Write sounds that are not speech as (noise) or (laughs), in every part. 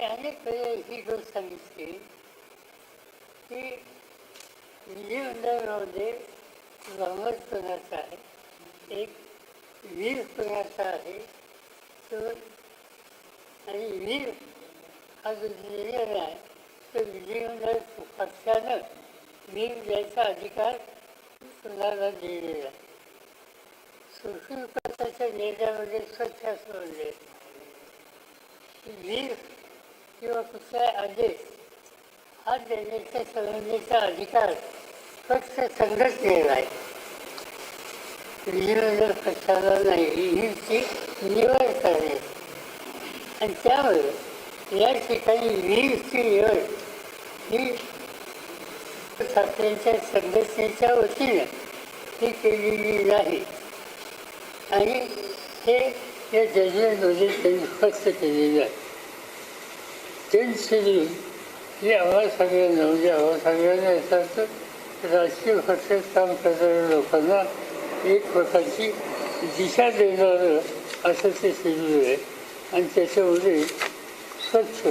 मी अनेक ही गोष्ट सांगितली की. विधिमंडळामध्ये ब्राह्मणपणाचा आहे. एक वीर वीरपणाचा आहे. तो आणि वीर हा जो दिलेला आहे तो विधिमंडळ पक्षानं वीर द्यायचा अधिकार कुणाला दिलेला आहे? सुशील पक्षाच्या निर्णयामध्ये स्वच्छ असं म्हणले. वीर किंवा कुठला आदेश हा देण्याच्या संबंधीचा अधिकार फक्त संघटनेला आहे. विधिमंडळ पक्षाला नाही हीची निवड करणे. आणि त्यामुळे या ठिकाणी वीरची निवड ही ठाकरेंच्या संघटनेच्या वतीनं ही केलेली नाही. आणि हे या जजमेंटमध्ये त्यांनी स्पष्ट केलेलं आहे. टेन शेड्यूल हे आम्हाला सगळ्यांना म्हणजे आम्हाला सगळ्यांना असं राजकीय पक्षात काम करणाऱ्या लोकांना एक प्रकारची दिशा देणारं असं ते शेड्यूल आहे. आणि त्याच्यामध्ये स्वच्छ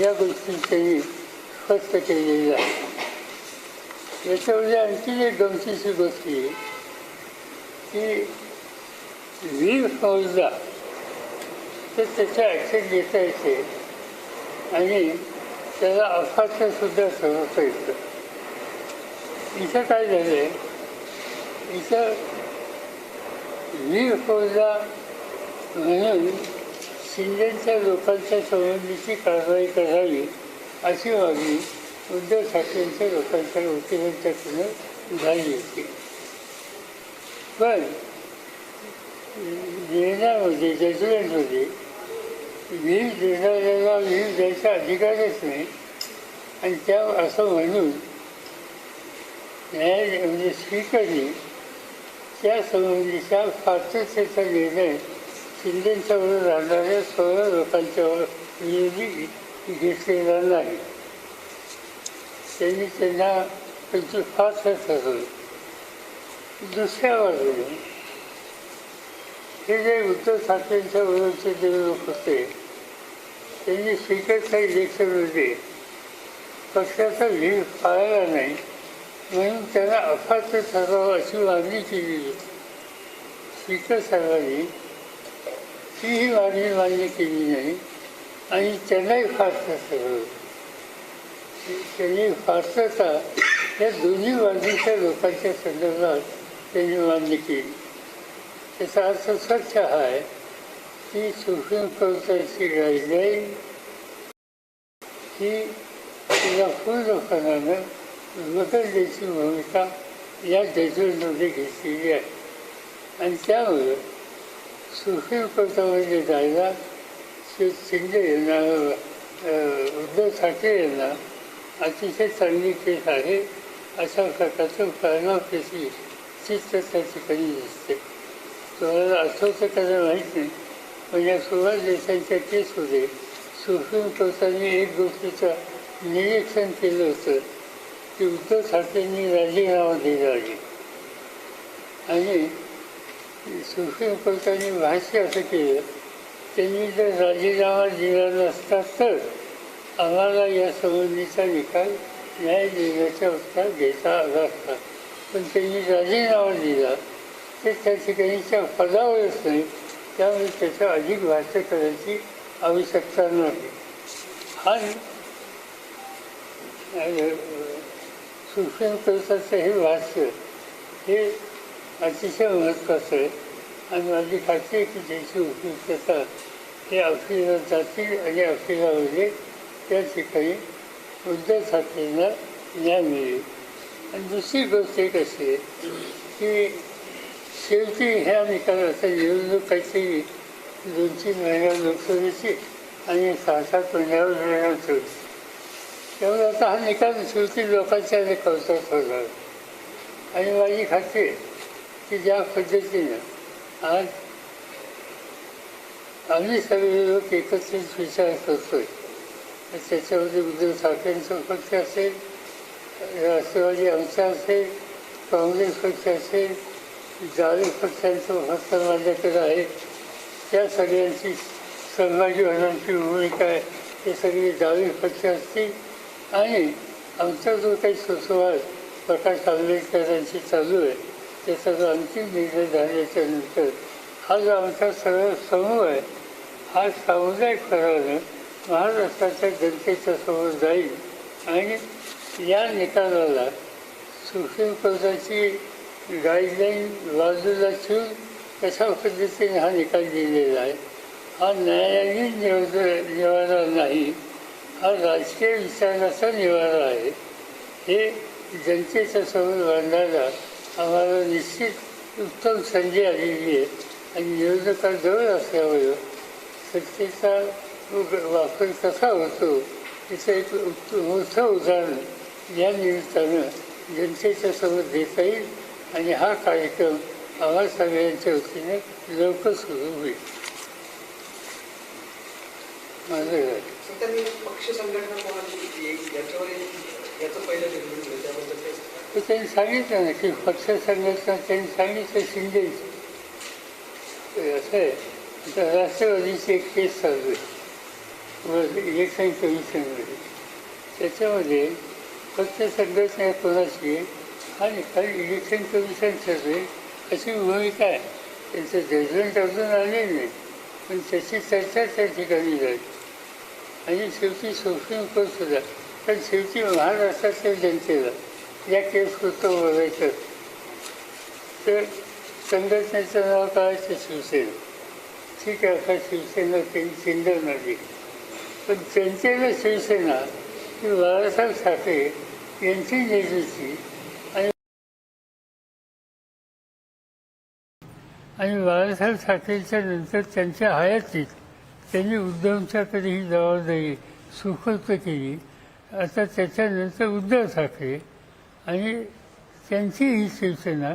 या गोष्टी त्यांनी स्पष्ट केलेल्या आहे. याच्यामध्ये आणखी एक गमतीची गोष्ट आहे की वीर फौजदा तर त्याच्या ॲक्शन घेता येते आणि त्याला अफाचं सुद्धा ठरवता येतं इथं काय झालं आहे इथं वीर फौजदा म्हणून शिंदेच्या लोकांच्या संबंधीची कारवाई करावी अशी मागणी उद्धव ठाकरेंच्या लोकांच्या वकिलांच्याकडून झाली होती. पण निर्णयामध्ये जजमेंटमध्ये वीज देणाऱ्याला वीज द्यायचा अधिकारच नाही. आणि त्या असं म्हणून न्याय म्हणजे स्पीकरने त्या संबंधीचा पात्रतेचा निर्णय शिंदेच्यावर राहणाऱ्या सोळा लोकांच्यावर निधी घेतलेला नाही. त्यांनी त्यांना त्यांची फार ठरवली दुसऱ्या बाजूने हे जे उद्धव ठाकरेंच्या विरोधचे जे लोक होते त्यांनी स्पीकरच्या इलेक्शनमध्ये पक्षाचा भीड पाळला नाही म्हणून त्यांना अफाट ठरावं अशी मागणी केली होती. स्पीकर साहेबांनी तीही मागणी मान्य केली नाही आणि त्यांनाही फारसा ठरवलं त्यांनी फारसता या दोन्ही बाजूच्या लोकांच्या संदर्भात त्यांनी मान्य केली. त्याचा अर्थ स्वच्छ आहे की सुप्रीम कोर्टाची गाईडलाईन ही या पूर्णपणानं बदलण्याची भूमिका या जजमेंटमध्ये घेतलेली आहे. आणि त्यामुळे सुप्रीम कोर्टामध्ये जायला श्री शिंदे यांना उद्धव ठाकरे यांना अतिशय चांगली केस आहे अशा प्रकारचं परिणामपेशी चित्र त्या ठिकाणी दिसते. तुम्हाला आठवतं का माहीत नाही. पण या सोळा देशांच्या केसमध्ये सुप्रीम कोर्टाने एक गोष्टीचं निरीक्षण केलं होतं की उद्धव ठाकरेंनी राजीनामा दिला आहे. आणि सुप्रीम कोर्टाने भाष्य असं केलं त्यांनी जर राजीनामा दिला नसता तर आम्हाला या संबंधीचा निकाल न्याय उत्तर घेता आला असता. पण त्यांनी राजीनामा दिला ते त्या ठिकाणीच्या पदावरच नाही त्यामुळे त्याचं अधिक भाष्य करायची आवश्यकता नाही हा सुप्रीम हे भाष्य हे अतिशय महत्त्वाचं आहे. आणि माझी खात्री आहे की त्याची उपयुक्तता हे अफिलात जातील आणि अफिलामध्ये त्या ठिकाणी उद्धव ठाकरेंना न्याय मिळेल. आणि दुसरी गोष्ट एक अशी आहे की शेवटी ह्या निकालाचा निवडणूक काहीतरी दोन तीन महिन्या लोकसभेची आणि सहा सात महिन्यावर निर्णय त्यामुळे आता हा निकाल शेवटी लोकांच्या कौतुक होणार. आणि माझी खात्री की ज्या पद्धतीनं आज आम्ही सगळे लोक एकत्रित विचार करतोय. त्याच्यामध्ये उद्धव ठाकरेंचं पक्ष असेल राष्ट्रवादी आमचा असेल काँग्रेस पक्ष असेल जावे पक्षांचं हस्त माझ्याकडे आहे. त्या सगळ्यांची सहभागी होण्याची भूमिका आहे. हे सगळे जावी पक्ष असतील आणि आमचा जो काही सुसंवाद प्रकाश आंबेडकरांशी चालू आहे ते सगळं अंतिम निर्णय झाल्याच्यानंतर हा जो आमचा सगळा समूह आहे हा सामुदायिक करानं महाराष्ट्राच्या जनतेच्या समोर जाईल आणि या निकालाला सुप्रीम कोर्टाची गाईडलाईन बाजूला ठेवून कशा पद्धतीने हा निकाल दिलेला आहे? हा न्यायालयीन निवड निवारा नाही हा राजकीय विचाराचा निवारा आहे. हे जनतेच्या समोर मांडायला आम्हाला निश्चित उत्तम संधी आलेली आहे आणि निवडणुकाजवळ असल्यामुळं सत्तेचा वापर कसा होतो याचं एक मोठं उदाहरण या निमित्तानं जनतेच्या समोर देता येईल. आणि हा कार्यक्रम आम्हा सगळ्यांच्या वतीने लवकर सुरू होईल. माझं घर त्यांनी? तर सांगितलं ना की पक्ष संघटना त्यांनी सांगितलं शिंदे. असं आहे. आता राष्ट्रवादीची एक केस चालू आहे. इलेक्शन कमिशनमध्ये. त्याच्यामध्ये पक्ष संघटना कोणाची आणि काही इलेक्शन कमिशन ठरवेल अशी भूमिका आहे. त्यांचं जजमेंट अजून आले नाही. पण त्याची चर्चा त्या ठिकाणी झाली. आणि शेवटी सुप्रीम कोर्ट सुद्धा पण शेवटी महाराष्ट्राच्या जनतेला या केस केसपुरतं बघायचं. तर संघटनेचं नाव काढायचं शिवसेना. ठीक आहे आता शिवसेना त्यांनी चिंधन नाही. पण जनतेला शिवसेना ही बाळासाहेब ठाकरे यांची निर्मिती आणि बाळासाहेब ठाकरेंच्या नंतर त्यांच्या हयातीत त्यांनी उद्धवच्याकडे ही जबाबदारी सुखोक्त केली. आता त्याच्यानंतर उद्धव ठाकरे आणि त्यांची ही शिवसेना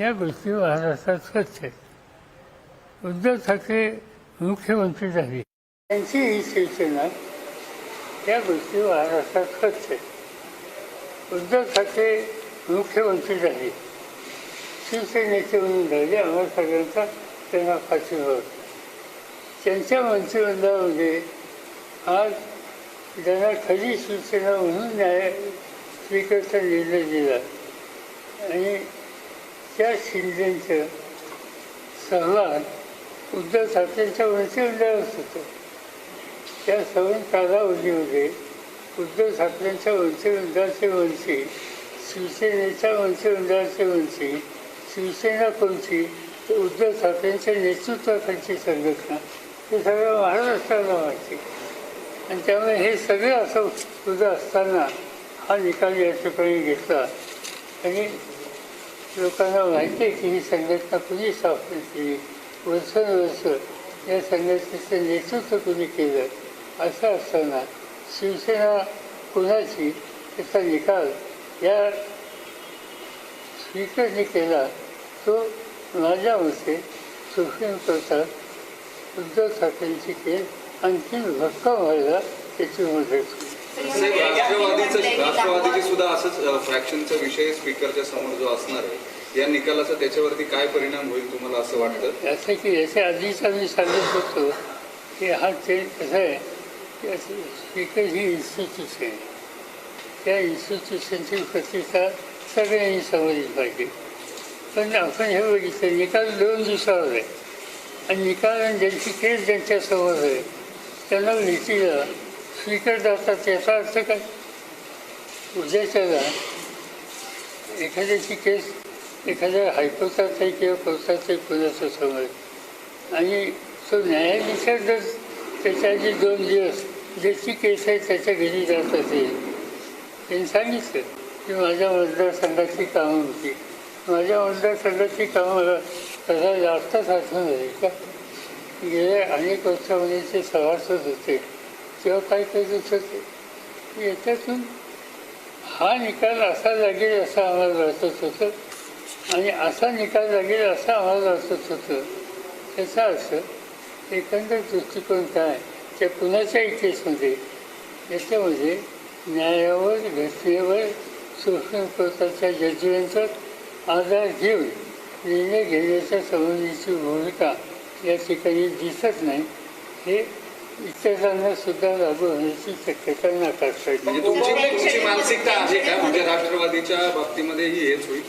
या गोष्टी महाराष्ट्रात स्वच्छ आहेत. उद्धव ठाकरे मुख्यमंत्री झाले. त्यांची ही शिवसेना या गोष्टी महाराष्ट्रात स्वच्छ आहेत. उद्धव ठाकरे मुख्यमंत्री झाले. शिवसेनेचे म्हणून झाले आम्हाला सगळ्यांचा त्यांना पाठिंबा होता. त्यांच्या मंत्रिमंडळामध्ये आज ज्यांना खरी शिवसेना म्हणून न्याय स्वीकारचा निर्णय दिला. आणि त्या शिंदेचं सहभाग उद्धव ठाकरेंच्या मंत्रिमंडळात होतं. त्या सवन कालावधीमध्ये उद्धव ठाकरेंच्या मंत्रिमंडळाचे मंत्री शिवसेनेच्या मंत्रिमंडळाचे मंत्री शिवसेना कोणती तर उद्धव ठाकरेंच्या नेतृत्वाखालची संघटना हे सगळं महाराष्ट्राला माहिती आणि त्यामुळे हे सगळं असं सुद्धा असताना हा निकाल या ठिकाणी घेतला. आणि लोकांना माहिती आहे की ही संघटना कुणी स्थापन केली? वर्षानुवर्ष या संघटनेचं नेतृत्व कुणी केलं? असं असताना शिवसेना कुणाची त्याचा निकाल या स्पीकरने केला? तो माझ्या मते सुप्रीम कोर्टात उद्धव ठाकरेंची केस आणखीन भक्कम व्हायला त्याची मदत होईल राष्ट्रवादीचं राष्ट्रवादीची सुद्धा असंच फ्रॅक्शनचा विषय स्पीकरच्या समोर जो असणार आहे या निकालाचा त्याच्यावरती काय परिणाम होईल तुम्हाला असं वाटतं? असं की याच्या आधीच आम्ही सांगत होतो की हा चेंज कसं आहे की स्पीकर ही इन्स्टिट्यूशन आहे. त्या इन्स्टिट्यूशनची प्रतिष्ठा सगळ्यांनी समजली पाहिजे. पण आपण हे बघितलं निकाल दोन दिवसावर आहे. आणि निकाल आणि ज्यांची केस ज्यांच्यासमोर आहे त्यांना भेटीला स्वीकारतात जातात याचा अर्थ काय? उद्याच्याला एखाद्याची केस एखाद्या हायकोर्टात आहे किंवा कोर्टात आहे कुणाचं समोर आणि तो न्यायाधीशात जर त्याच्या आधी दोन दिवस ज्याची केस आहे त्याच्या घरी जात असेल त्यांनी सांगितलं की माझ्या मतदारसंघाची कामं होती. माझ्या मतदारसंघाची कामं मला करायला आत्ताच आठवण झाली का? गेल्या अनेक वर्षामध्ये ते सभासद होते. तेव्हा काय करत होते. याच्यातून हा निकाल असा लागेल असा आम्हाला वाटत होतं. आणि असा निकाल लागेल असं आम्हाला वाटत होतं. त्याचा असं एकंदर दृष्टिकोन काय? त्या कुणाच्याही इतिहासमध्ये? याच्यामध्ये न्यायावर घटनेवर सुप्रीम कोर्टाच्या जजमेंटवर आधार घेऊन निर्णय घेण्याच्या संबंधीची भूमिका या ठिकाणी दिसत नाही. हे इतरांना सुद्धा लागू होण्याची शक्यता नाकारता म्हणजे तुमची तुमची मानसिकता आहे का? म्हणजे राष्ट्रवादीच्या बाबतीमध्ये ही हेच होईल?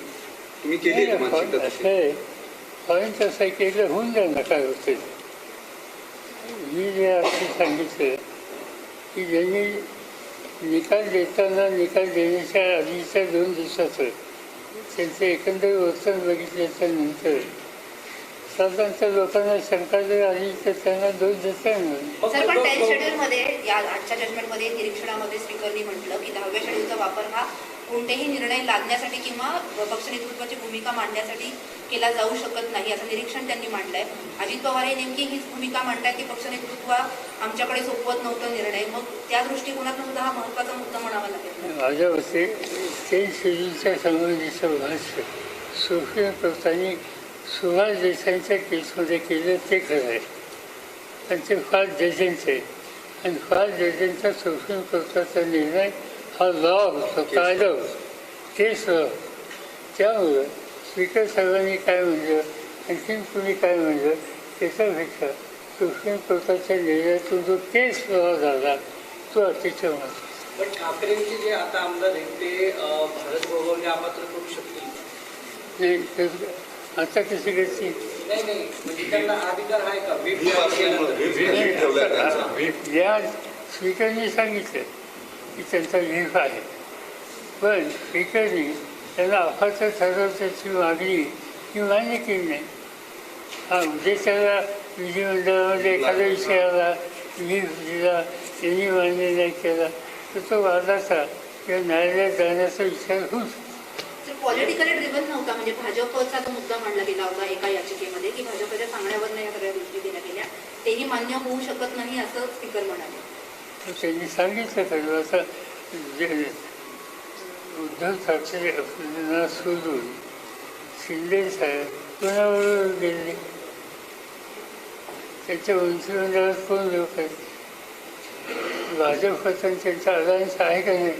तुम्ही केली आहे का मानसिकता असं तशी? आहे पॉईंट असं आहे की एकदा होऊन जाणार काय होते मी जे असं सांगितलं की ज्यांनी निकाल देताना निकाल देण्याच्या आधीच्या दोन दिवसाचं त्यांचं एकंदर वर्तन बघितल्याच्या नंतर. साधारणतः लोकांना शंका जर आली तर त्यांना दोष देता येणार सर पण टेन शेड्यूलमध्ये या आजच्या जजमेंटमध्ये निरीक्षणामध्ये स्पीकरनी म्हटलं की दहाव्या शेड्यूलचा वापर हा कोणतेही निर्णय लादण्यासाठी किंवा पक्ष नेतृत्वाची भूमिका मांडण्यासाठी केला जाऊ शकत नाही असं निरीक्षण त्यांनी मांडलंय. अजित पवार हे नेमकी हीच भूमिका मांडतायत की पक्ष नेतृत्व आमच्याकडे सोपवत नव्हतं निर्णय. मग त्या दृष्टिकोनातून सुद्धा हा महत्त्वाचा मुद्दा म्हणावा लागेल. माझ्या स्टेट शेड्यूलच्या संबंधीचं भाष्य सुप्रीम कोर्टाने सुभाष देसाईंच्या केसमध्ये केलं ते खरं आहे आणि ते फार जजेंचे आहे आणि फार जजेंचा सुप्रीम कोर्टाचा निर्णय हा लॉ होतो कायदा होतो तेच लॉ त्यामुळं स्पीकर साहेबांनी काय म्हणलं आणखीन कुणी काय म्हणलं त्याच्यापेक्षा सुप्रीम कोर्टाच्या निर्णयातून जो केस लॉ झाला तो अतिशय महत्त्वाचा पण ठाकरेंचे जे आता आमदार आहेत ते भारत अपात्र करू शकतील नाही तर आता कशी करतील नाही नाही. म्हणजे त्यांना अधिकार आहे का? व्हीप व्हीप असल्यामुळे व्हीप व्हीप ठेवलाय त्यांचा. या स्पीकरनी सांगितलं की त्यांचा व्हीप आहे. पण स्पीकरनी त्यांना अफाचं ठरवण्याची मागणी ही मान्य केली नाही. हा उद्देशाला विधिमंडळामध्ये एखाद्या विषयाला व्हीप दिला त्यांनी मान्य नाही केला. तर तो वादाचा किंवा न्यायालयात जाण्याचा विचार होऊ शकतो तर पॉलिटिकली ड्रिव्हन नव्हता म्हणजे भाजपचा तो मुद्दा मांडला गेला होता एका याचिकेमध्ये की भाजपच्या सांगण्यावरनं या सगळ्या गोष्टी केल्या गेल्या तेही मान्य होऊ शकत नाही असं स्पीकर म्हणाले. तर त्यांनी सांगितलं आता जे उद्धव ठाकरे आपल्याला सोडून शिंदे साहेब कोणाबरोबर गेले? त्याच्या मंत्रिमंडळात कोण लोक आहेत भाजप आणि त्यांचा अलायन्स आहे का नाही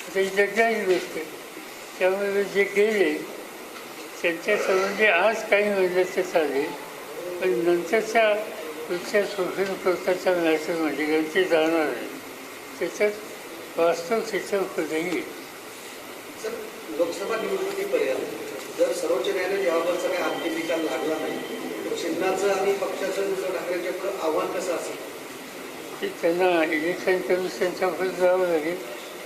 आता ही गोष्ट त्यामुळे जे गेले त्यांच्या संबंधी आज काही म्हणलं तर चालेल पण नंतरच्या पुढच्या सोशल कोर्टाच्या मॅटरमध्ये ज्यांचे जाणार आहे त्याच्यात वास्तव त्याचं होतही लोकसभा निवडणुकीपर्यंत जर सर्वोच्च न्यायालय याबाबतचा काही अंतिम निकाल लागला नाही तर आणि पक्षाचं ठाकरेंच्या आव्हान कसं असेल? की त्यांना इलेक्शन कमिशनच्या पुढे जावं लागेल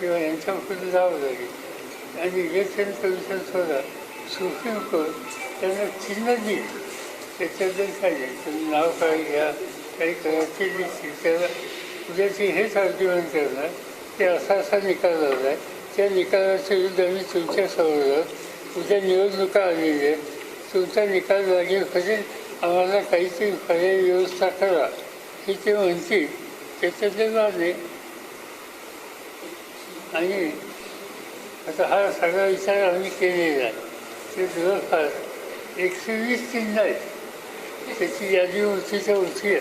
किंवा यांच्या पुढे जावं लागेल. आणि इलेक्शन कमिशन सुद्धा सुप्रीम कोर्ट त्यांना चिन्ह देईल. त्याच्याबद्दल काय नाही तुम्ही नाव काय घ्या काही करायचे दिसतील त्याला उद्याची हेच आर्ग्युमेंट करणार ते असा असा निकाल लावला आहे. त्या निकालाच्या विरुद्ध आम्ही तुमच्यासमोर आहोत. उद्या निवडणुका आलेल्या आहेत. तुमचा निकाल लागेल म्हणजे आम्हाला काहीतरी पर्यायी व्यवस्था करा. की ते म्हणतील. त्याच्यातले नाही आणि आता हा सगळा विचार आम्ही केलेला आहे. ते जवळपास एकशे वीस चिन्ह आहेत. त्याची यादी उंचीच्या उंची आहे.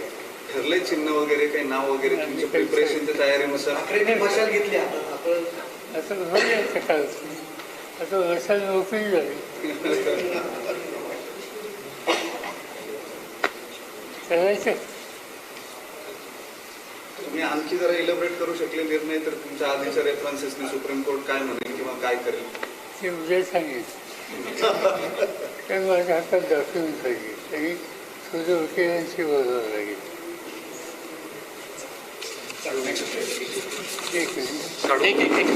ठरले चिन्ह वगैरे काही नाव वगैरे तुमच्या प्रिपरेशनच्या तयारीनुसार मशाल घेतली आता. बघायचं काय? आता वर्षात नोकरी झाली. (laughs) करायचं? तुम्ही आणखी जरा इलॅबरेट करू शकले निर्णय तर तुमच्या आधीच्या रेफरन्सेसने सुप्रीम कोर्ट काय म्हणेल किंवा काय करेल ते उद्या सांगेल तर माझ्या हातात डॉक्युमेंट पाहिजे आणि तुझं वकिलांशी बोलावं लागेल एक मिनिट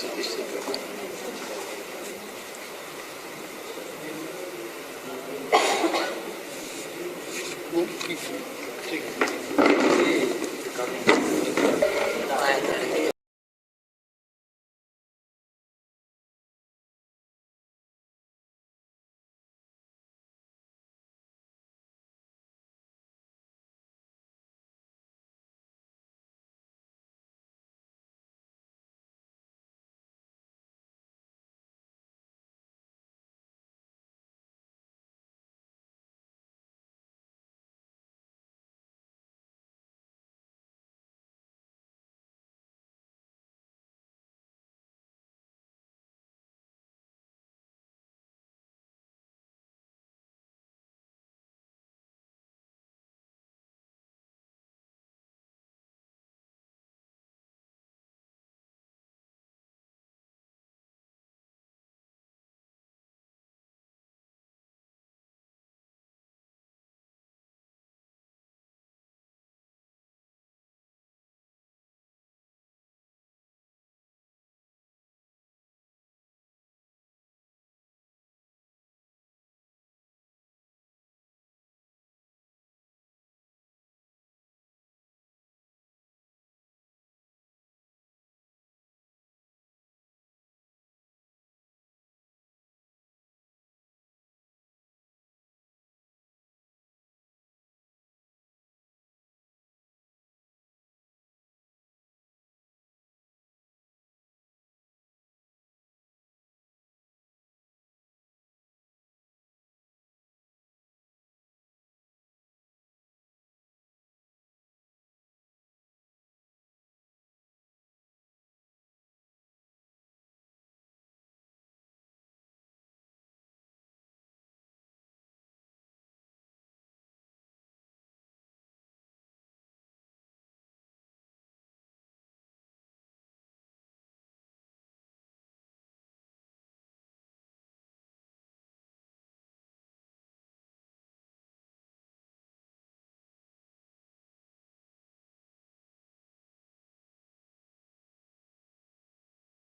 ठीक आहे